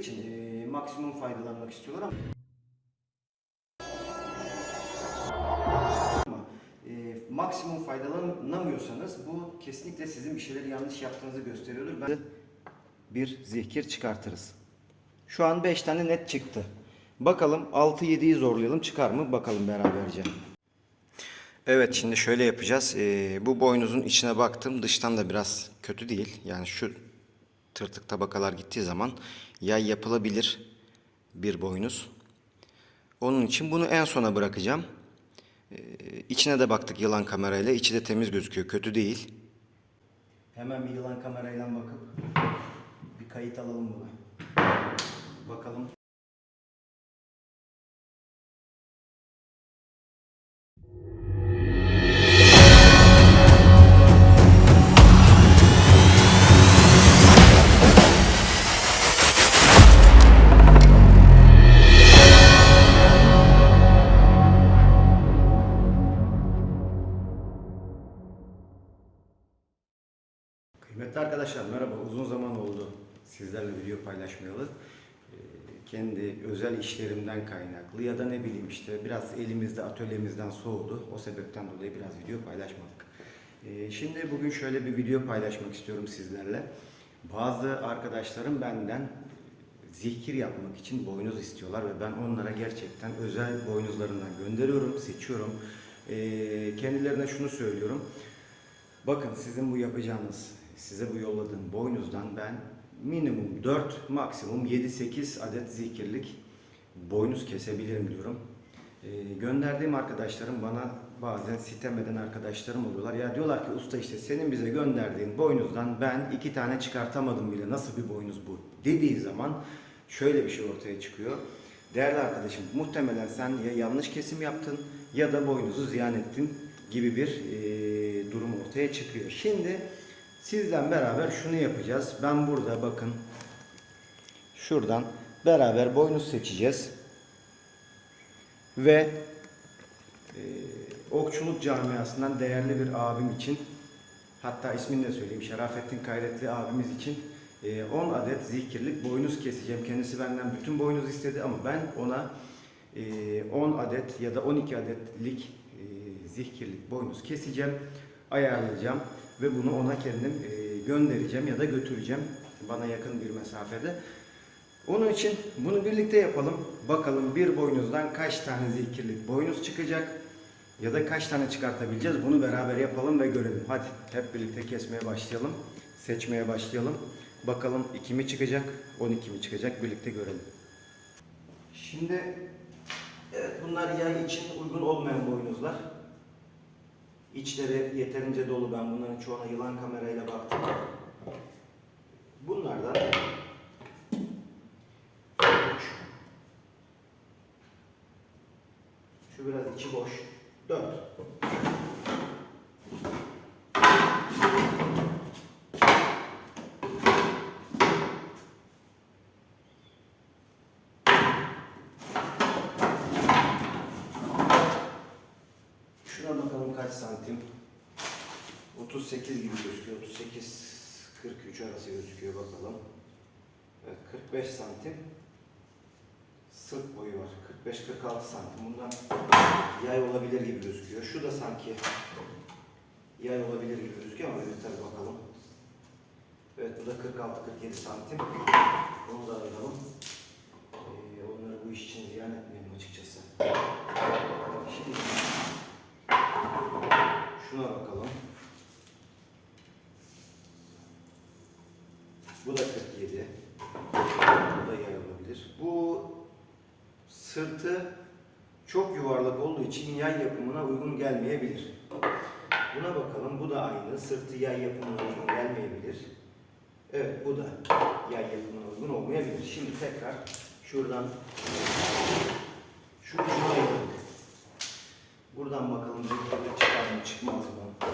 için e, maksimum faydalanmak istiyorlar ama e, maksimum faydalanamıyorsanız bu kesinlikle sizin bir şeyleri yanlış yaptığınızı gösteriyordur. Ben bir zihkir çıkartırız. Şu an 5 tane net çıktı. Bakalım 6-7'yi zorlayalım çıkar mı bakalım beraberce. Evet şimdi şöyle yapacağız. Ee, bu boynuzun içine baktım. Dıştan da biraz kötü değil. Yani şu tırtık tabakalar gittiği zaman yay yapılabilir bir boynuz. Onun için bunu en sona bırakacağım. Ee, içine de baktık yılan kamerayla. İçi de temiz gözüküyor. Kötü değil. Hemen bir yılan kamerayla bakıp bir kayıt alalım buna. Bakalım. Kıymetli arkadaşlar merhaba. Uzun zaman oldu sizlerle video paylaşmayalı. Ee, Kendi özel işlerimden kaynaklı ya da ne bileyim işte biraz elimizde atölyemizden soğudu. O sebepten dolayı biraz video paylaşmadık. Ee, Şimdi bugün şöyle bir video paylaşmak istiyorum sizlerle. Bazı arkadaşlarım benden zikir yapmak için boynuz istiyorlar ve ben onlara gerçekten özel boynuzlarından gönderiyorum, seçiyorum. Ee, Kendilerine şunu söylüyorum. Bakın sizin bu yapacağınız, size bu yolladığım boynuzdan ben minimum 4, maksimum 7-8 adet zikirlik boynuz kesebilirim diyorum. Ee, gönderdiğim arkadaşlarım bana bazen sitem eden arkadaşlarım oluyorlar. Ya diyorlar ki usta işte senin bize gönderdiğin boynuzdan ben iki tane çıkartamadım bile nasıl bir boynuz bu dediği zaman şöyle bir şey ortaya çıkıyor. Değerli arkadaşım muhtemelen sen ya yanlış kesim yaptın ya da boynuzu ziyan ettin gibi bir e, durum ortaya çıkıyor. Şimdi sizden beraber şunu yapacağız. Ben burada bakın şuradan beraber boynuz seçeceğiz. Ve e, okçuluk camiasından değerli bir abim için hatta ismini de söyleyeyim Şerafettin Kayretli abimiz için e, 10 adet zikirlik boynuz keseceğim. Kendisi benden bütün boynuz istedi ama ben ona e, 10 adet ya da 12 adetlik e, zikirlik boynuz keseceğim, ayarlayacağım ve bunu ona kendim e, göndereceğim ya da götüreceğim bana yakın bir mesafede. Onun için bunu birlikte yapalım. Bakalım bir boynuzdan kaç tane zikirlik boynuz çıkacak ya da kaç tane çıkartabileceğiz. Bunu beraber yapalım ve görelim. Hadi hep birlikte kesmeye başlayalım. Seçmeye başlayalım. Bakalım 2 mi çıkacak, 12 mi çıkacak birlikte görelim. Şimdi evet bunlar yay için uygun olmayan boynuzlar. İçleri yeterince dolu. Ben bunların çoğuna yılan kamerayla baktım. Bunlardan 3. Şu biraz içi boş. 4. 38 gibi gözüküyor. 38 43 arası gözüküyor bakalım. Evet 45 santim sırt boyu var. 45-46 santim. Bundan yay olabilir gibi gözüküyor. Şu da sanki yay olabilir gibi gözüküyor ama bir tabii bakalım. Evet bu da 46-47 santim. Bunu da arayalım. Ee, onları bu iş için ziyan etmeyelim açıkçası. Şimdi şuna bakalım. Bu da 47. Bu da yay olabilir. Bu sırtı çok yuvarlak olduğu için yay yapımına uygun gelmeyebilir. Buna bakalım. Bu da aynı. Sırtı yay yapımına uygun gelmeyebilir. Evet bu da yay yapımına uygun olmayabilir. Şimdi tekrar şuradan şu ucuna. Buradan bakalım bir çıkar mı çıkmaz mı?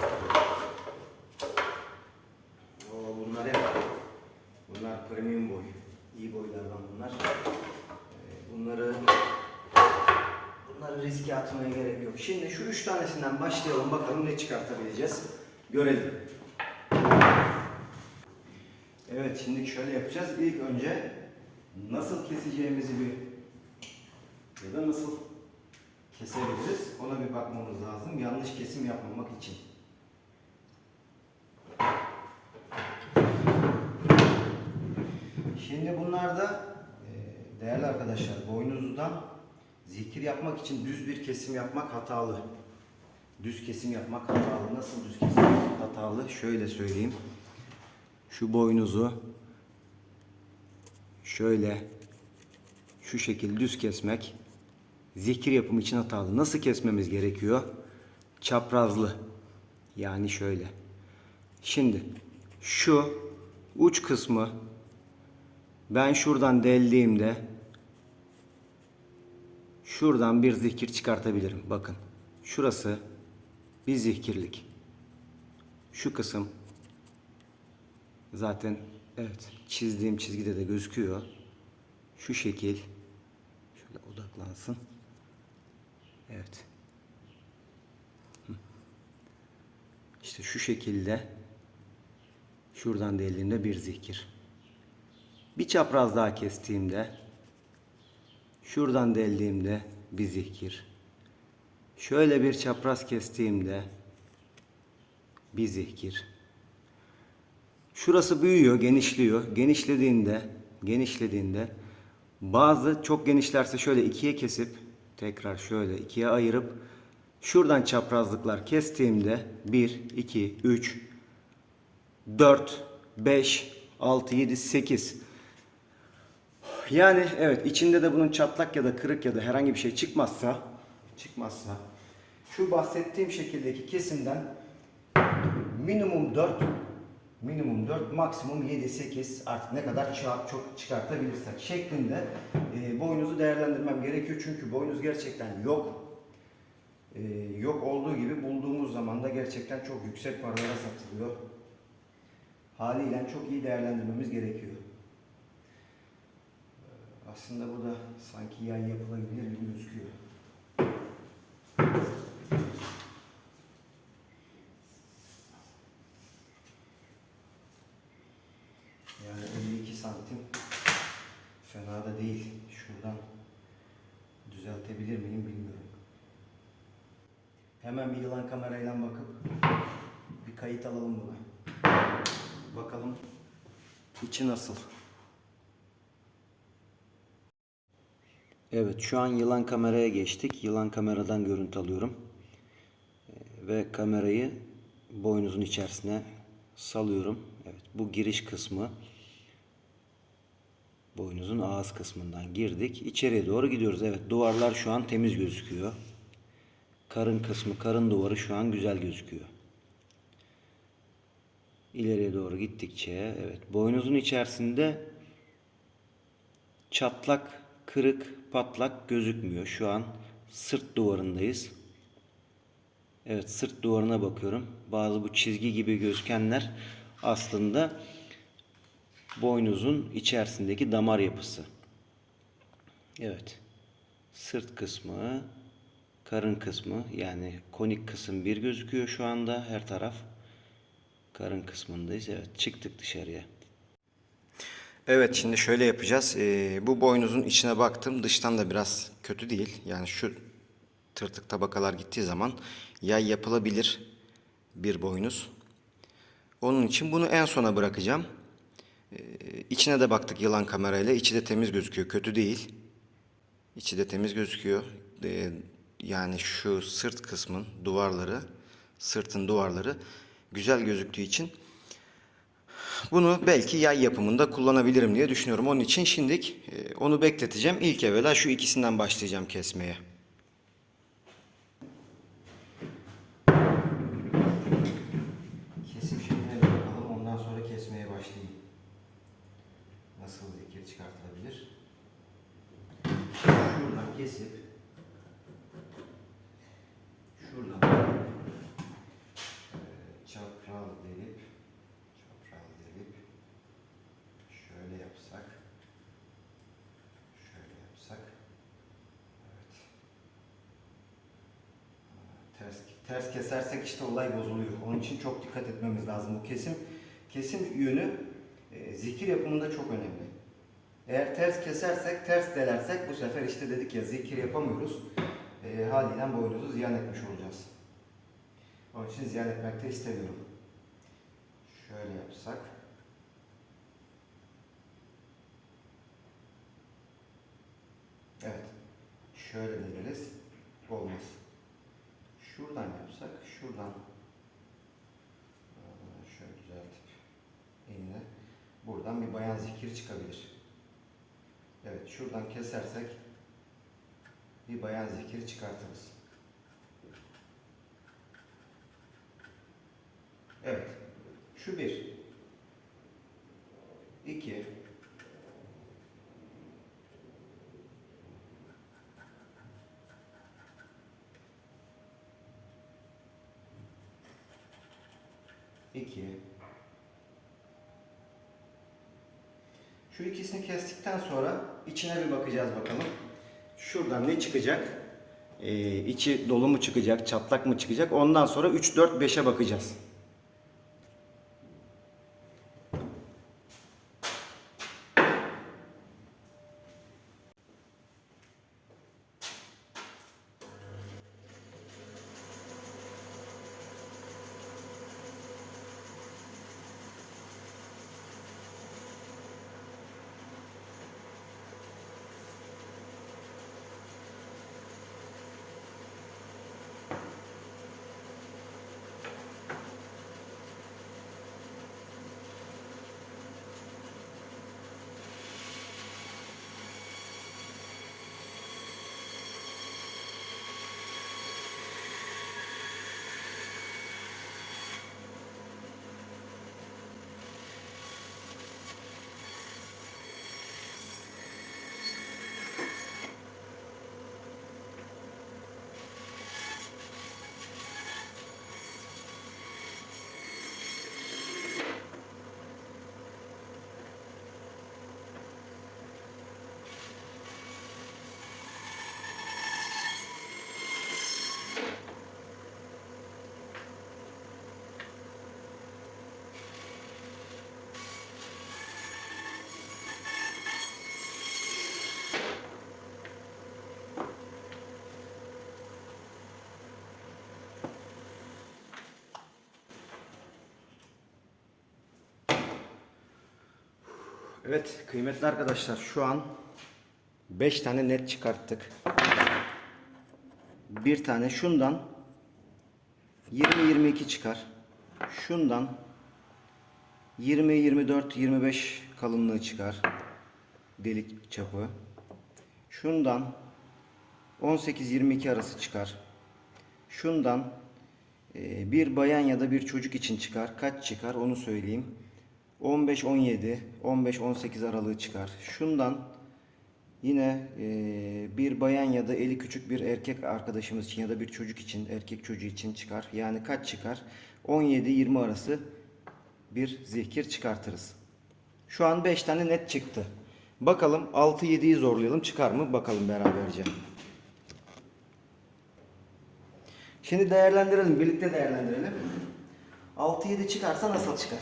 Oo, bunlar hep bunlar premium boy. İyi boylardan bunlar. Ee, Bunları bunları riske atmaya gerek yok. Şimdi şu üç tanesinden başlayalım bakalım ne çıkartabileceğiz. Görelim. Evet şimdi şöyle yapacağız. İlk önce nasıl keseceğimizi bir ya da nasıl kesebiliriz ona bir bakmamız lazım. Yanlış kesim yapmamak için. Şimdi bunlarda e, değerli arkadaşlar boynuzdan zikir yapmak için düz bir kesim yapmak hatalı. Düz kesim yapmak hatalı. Nasıl düz kesim yapmak hatalı? Şöyle söyleyeyim. Şu boynuzu şöyle şu şekilde düz kesmek zikir yapımı için hatalı. Nasıl kesmemiz gerekiyor? Çaprazlı. Yani şöyle. Şimdi şu uç kısmı ben şuradan deldiğimde şuradan bir zikir çıkartabilirim. Bakın. Şurası bir zikirlik. Şu kısım zaten evet çizdiğim çizgide de gözüküyor. Şu şekil şöyle odaklansın. Evet. İşte şu şekilde şuradan deldiğimde bir zikir. Bir çapraz daha kestiğimde şuradan deldiğimde bir zikir. Şöyle bir çapraz kestiğimde bir zikir. Şurası büyüyor, genişliyor. Genişlediğinde, genişlediğinde bazı çok genişlerse şöyle ikiye kesip tekrar şöyle ikiye ayırıp şuradan çaprazlıklar kestiğimde 1, 2, 3, 4, 5, 6, 7, 8 yani evet içinde de bunun çatlak ya da kırık ya da herhangi bir şey çıkmazsa çıkmazsa şu bahsettiğim şekildeki kesimden minimum 4 minimum 4 maksimum 7 8 artık ne kadar çok çıkartabilirsek şeklinde e, boynuzu değerlendirmem gerekiyor. Çünkü boynuz gerçekten yok. E, yok olduğu gibi bulduğumuz zaman da gerçekten çok yüksek paralara satılıyor. Haliyle çok iyi değerlendirmemiz gerekiyor aslında bu da sanki yay yapılabilir gibi gözüküyor. Yani 52 santim fena da değil. Şuradan düzeltebilir miyim bilmiyorum. Hemen bir yılan kamerayla bakıp bir kayıt alalım buna. Bakalım içi nasıl? Evet şu an yılan kameraya geçtik. Yılan kameradan görüntü alıyorum. Ee, Ve kamerayı boynuzun içerisine salıyorum. Evet bu giriş kısmı. Boynuzun ağız kısmından girdik. İçeriye doğru gidiyoruz. Evet duvarlar şu an temiz gözüküyor. Karın kısmı, karın duvarı şu an güzel gözüküyor. İleriye doğru gittikçe evet boynuzun içerisinde çatlak, kırık, patlak gözükmüyor. Şu an sırt duvarındayız. Evet sırt duvarına bakıyorum. Bazı bu çizgi gibi gözükenler aslında boynuzun içerisindeki damar yapısı. Evet. Sırt kısmı, karın kısmı yani konik kısım bir gözüküyor şu anda her taraf. Karın kısmındayız. Evet çıktık dışarıya. Evet şimdi şöyle yapacağız. Ee, bu boynuzun içine baktım. Dıştan da biraz kötü değil. Yani şu tırtık tabakalar gittiği zaman yay yapılabilir bir boynuz. Onun için bunu en sona bırakacağım. Ee, içine de baktık yılan kamerayla. İçi de temiz gözüküyor. Kötü değil. İçi de temiz gözüküyor. Ee, yani şu sırt kısmın duvarları, sırtın duvarları güzel gözüktüğü için bunu belki yay yapımında kullanabilirim diye düşünüyorum. Onun için şimdilik e, onu bekleteceğim. İlk evvela şu ikisinden başlayacağım kesmeye. Kesim şekline bir bakalım. Ondan sonra kesmeye başlayayım. Nasıl zikir çıkartılabilir? Şuradan kesip şuradan delip, e, çapraz delip çapraz delip şöyle yapsak şöyle yapsak evet ters ters kesersek işte olay bozuluyor. Onun için çok dikkat etmemiz lazım. Bu kesim kesim yönü e, zikir yapımında çok önemli. Eğer ters kesersek, ters delersek bu sefer işte dedik ya zikir yapamıyoruz. E, haliyle boynunuzu ziyan etmiş olacağız. Onun için ziyan etmek de istemiyorum. Şöyle yapsak. Evet. Şöyle deneriz. Olmaz. Şuradan yapsak, şuradan şöyle düzeltip eline buradan bir bayan zikir çıkabilir. Evet, şuradan kesersek bir bayan zikir çıkartırız. Evet. Şu bir. İki. İki. Şu ikisini kestikten sonra içine bir bakacağız bakalım. Şuradan ne çıkacak? Ee, içi dolu mu çıkacak, çatlak mı çıkacak? Ondan sonra 3, 4, 5'e bakacağız. Evet kıymetli arkadaşlar şu an 5 tane net çıkarttık. Bir tane şundan 20-22 çıkar. Şundan 20-24-25 kalınlığı çıkar. Delik çapı. Şundan 18-22 arası çıkar. Şundan e, bir bayan ya da bir çocuk için çıkar. Kaç çıkar onu söyleyeyim. 15-17, 15-18 aralığı çıkar. Şundan yine e, bir bayan ya da eli küçük bir erkek arkadaşımız için ya da bir çocuk için, erkek çocuğu için çıkar. Yani kaç çıkar? 17-20 arası bir zikir çıkartırız. Şu an 5 tane net çıktı. Bakalım 6-7'yi zorlayalım çıkar mı? Bakalım beraberce. Şimdi değerlendirelim, birlikte değerlendirelim. 6-7 çıkarsa nasıl çıkar?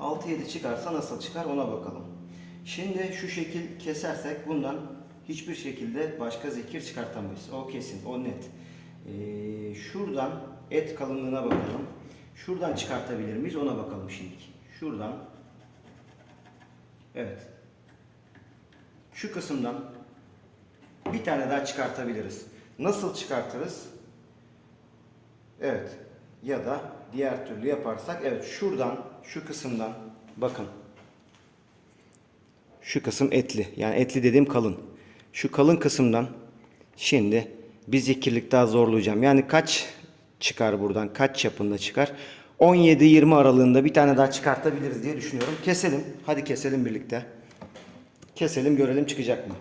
6-7 çıkarsa nasıl çıkar ona bakalım. Şimdi şu şekil kesersek bundan hiçbir şekilde başka zikir çıkartamayız. O kesin, o net. Ee, şuradan et kalınlığına bakalım. Şuradan çıkartabilir miyiz ona bakalım şimdi. Şuradan. Evet. Şu kısımdan bir tane daha çıkartabiliriz. Nasıl çıkartırız? Evet. Ya da diğer türlü yaparsak evet şuradan şu kısımdan bakın. Şu kısım etli. Yani etli dediğim kalın. Şu kalın kısımdan şimdi bir zikirlik daha zorlayacağım. Yani kaç çıkar buradan? Kaç çapında çıkar? 17-20 aralığında bir tane daha çıkartabiliriz diye düşünüyorum. Keselim. Hadi keselim birlikte. Keselim görelim çıkacak mı?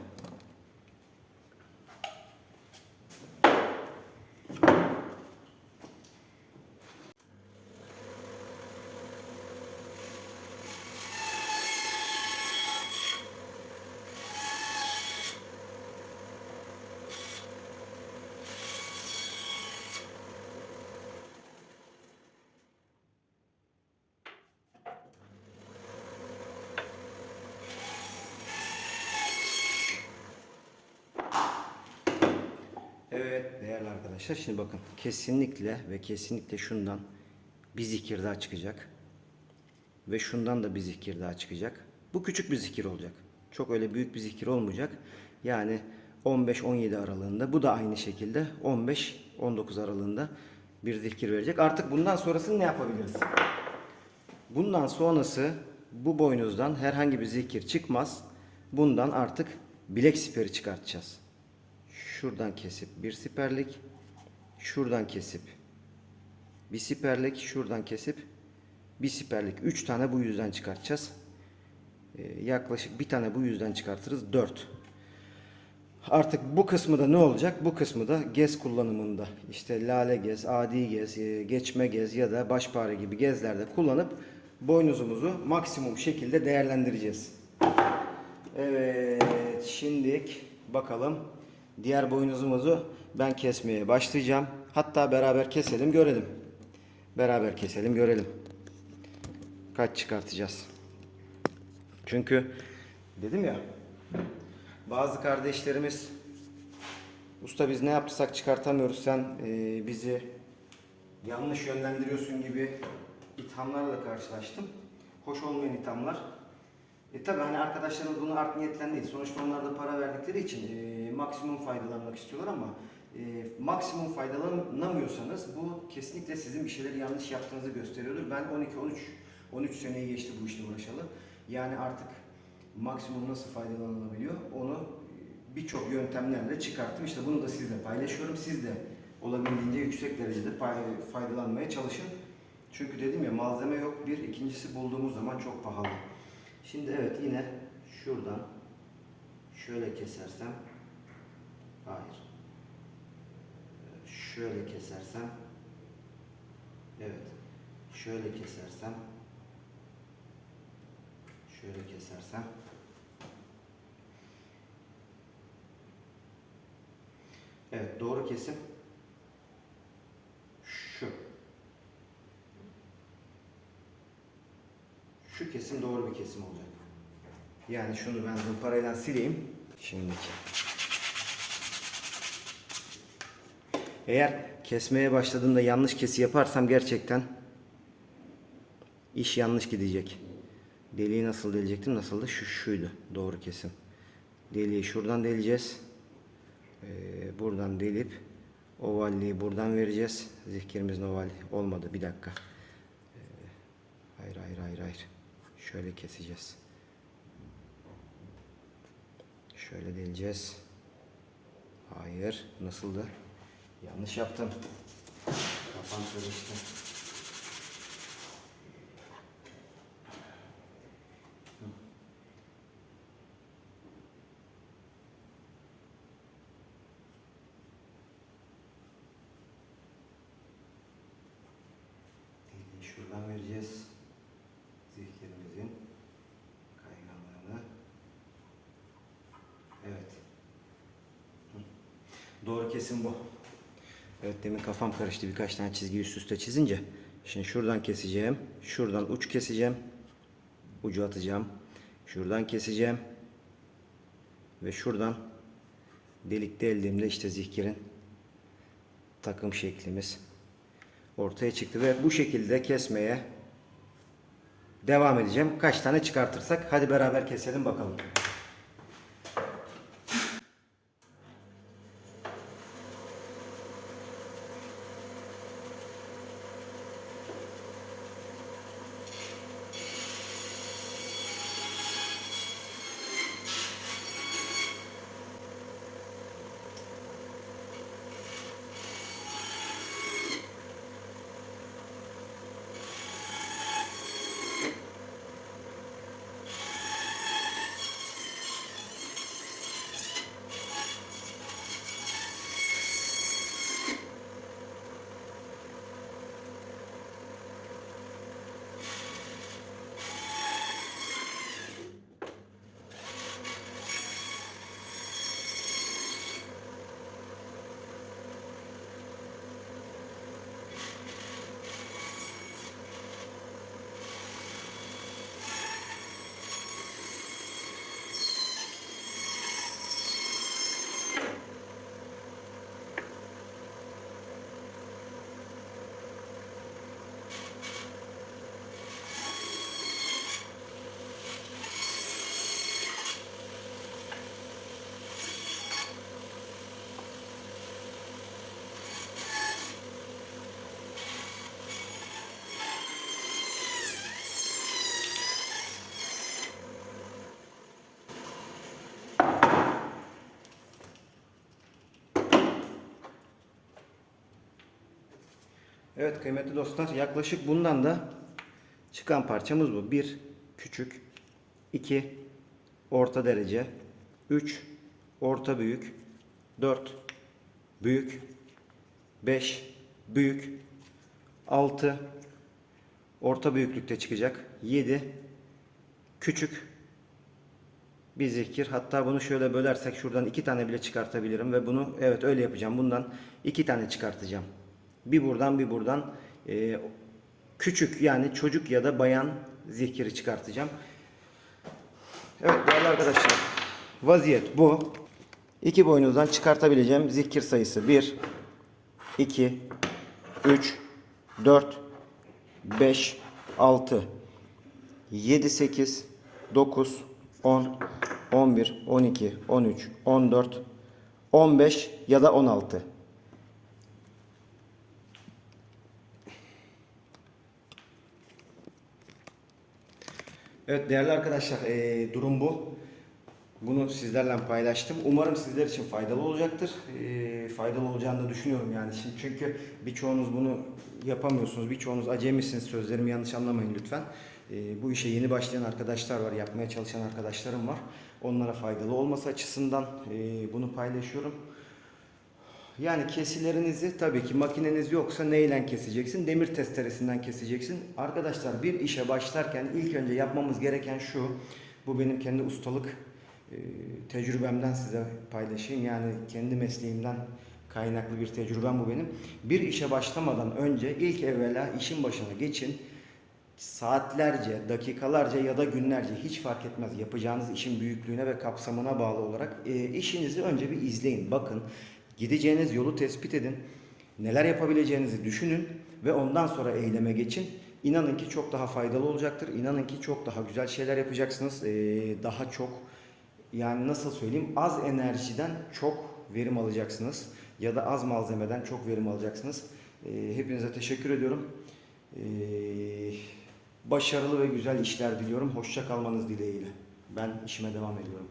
Arkadaşlar. Şimdi bakın kesinlikle ve kesinlikle şundan bir zikir daha çıkacak. Ve şundan da bir zikir daha çıkacak. Bu küçük bir zikir olacak. Çok öyle büyük bir zikir olmayacak. Yani 15-17 aralığında. Bu da aynı şekilde 15-19 aralığında bir zikir verecek. Artık bundan sonrasını ne yapabiliriz? Bundan sonrası bu boynuzdan herhangi bir zikir çıkmaz. Bundan artık bilek siperi çıkartacağız. Şuradan kesip bir siperlik, şuradan kesip bir siperlik, şuradan kesip bir siperlik. Üç tane bu yüzden çıkartacağız. Ee, yaklaşık bir tane bu yüzden çıkartırız. Dört. Artık bu kısmı da ne olacak? Bu kısmı da gez kullanımında işte lale gez, adi gez, e, geçme gez ya da başpare gibi gezlerde kullanıp boynuzumuzu maksimum şekilde değerlendireceğiz. Evet, şimdilik bakalım diğer boynuzumuzu ben kesmeye başlayacağım. Hatta beraber keselim görelim. Beraber keselim görelim. Kaç çıkartacağız? Çünkü dedim ya bazı kardeşlerimiz usta biz ne yapsak çıkartamıyoruz sen e, bizi yanlış yönlendiriyorsun gibi ithamlarla karşılaştım. Hoş olmayan ithamlar. E tabi hani arkadaşlarımız bunu art niyetten değil. Sonuçta onlar da para verdikleri için e, maksimum faydalanmak istiyorlar ama e, maksimum faydalanamıyorsanız bu kesinlikle sizin bir şeyleri yanlış yaptığınızı gösteriyordur. Ben 12 13 13 seneyi geçti bu işle uğraşalı. Yani artık maksimum nasıl faydalanılabiliyor onu birçok yöntemlerle çıkarttım. İşte bunu da sizle paylaşıyorum. Siz de olabildiğince yüksek derecede faydalanmaya çalışın. Çünkü dedim ya malzeme yok. Bir, ikincisi bulduğumuz zaman çok pahalı. Şimdi evet yine şuradan şöyle kesersem hayır. Şöyle kesersem evet. Şöyle kesersem şöyle kesersem Evet doğru kesim şu. Şu kesim doğru bir kesim olacak. Yani şunu ben zımparayla sileyim. Şimdiki. Eğer kesmeye başladığımda yanlış kesi yaparsam gerçekten iş yanlış gidecek. Deliği nasıl delecektim? Nasıldı? Şu şuydu. Doğru kesim. Deliği şuradan deleceğiz. Ee, buradan delip ovalliği buradan vereceğiz. Zihkirimizin oval olmadı. Bir dakika. Ee, hayır hayır hayır hayır. Şöyle keseceğiz. Şöyle deleceğiz. Hayır. Nasıldı? Yanlış yaptım. Kafam karıştı. Şuradan vereceğiz. Zihkirimizin kayganlığını. Evet. Doğru kesim bu. Evet demin kafam karıştı birkaç tane çizgi üst üste çizince. Şimdi şuradan keseceğim. Şuradan uç keseceğim. Ucu atacağım. Şuradan keseceğim. Ve şuradan delik deldiğimde işte zihkirin takım şeklimiz ortaya çıktı ve bu şekilde kesmeye devam edeceğim. Kaç tane çıkartırsak hadi beraber keselim bakalım. Evet kıymetli dostlar yaklaşık bundan da çıkan parçamız bu. 1 küçük, 2 orta derece, 3 orta büyük, 4 büyük, 5 büyük, 6 orta büyüklükte çıkacak, 7 küçük bir zikir. Hatta bunu şöyle bölersek şuradan iki tane bile çıkartabilirim ve bunu evet öyle yapacağım. Bundan iki tane çıkartacağım. Bir buradan bir buradan Ee, küçük yani çocuk ya da bayan zikiri çıkartacağım. Evet değerli arkadaşlar vaziyet bu. İki boynuzdan çıkartabileceğim zikir sayısı 1, 2, 3, 4, 5, 6, 7, 8, 9, 10, 11, 12, 13, 14, 15 ya da 16. Evet değerli arkadaşlar eee, durum bu. Bunu sizlerle paylaştım. Umarım sizler için faydalı olacaktır. Eee, faydalı olacağını da düşünüyorum yani. Şimdi çünkü birçoğunuz bunu yapamıyorsunuz. Birçoğunuz acemisiniz. Sözlerimi yanlış anlamayın lütfen. Eee, bu işe yeni başlayan arkadaşlar var. Yapmaya çalışan arkadaşlarım var. Onlara faydalı olması açısından eee, bunu paylaşıyorum. Yani kesilerinizi tabii ki makineniz yoksa neyle keseceksin? Demir testeresinden keseceksin. Arkadaşlar bir işe başlarken ilk önce yapmamız gereken şu. Bu benim kendi ustalık tecrübemden size paylaşayım. Yani kendi mesleğimden kaynaklı bir tecrübem bu benim. Bir işe başlamadan önce ilk evvela işin başına geçin. Saatlerce, dakikalarca ya da günlerce hiç fark etmez yapacağınız işin büyüklüğüne ve kapsamına bağlı olarak e, işinizi önce bir izleyin. Bakın gideceğiniz yolu tespit edin. Neler yapabileceğinizi düşünün ve ondan sonra eyleme geçin. İnanın ki çok daha faydalı olacaktır. İnanın ki çok daha güzel şeyler yapacaksınız. E, daha çok yani nasıl söyleyeyim az enerjiden çok verim alacaksınız ya da az malzemeden çok verim alacaksınız. E, hepinize teşekkür ediyorum. E, başarılı ve güzel işler diliyorum. Hoşça kalmanız dileğiyle. Ben işime devam ediyorum.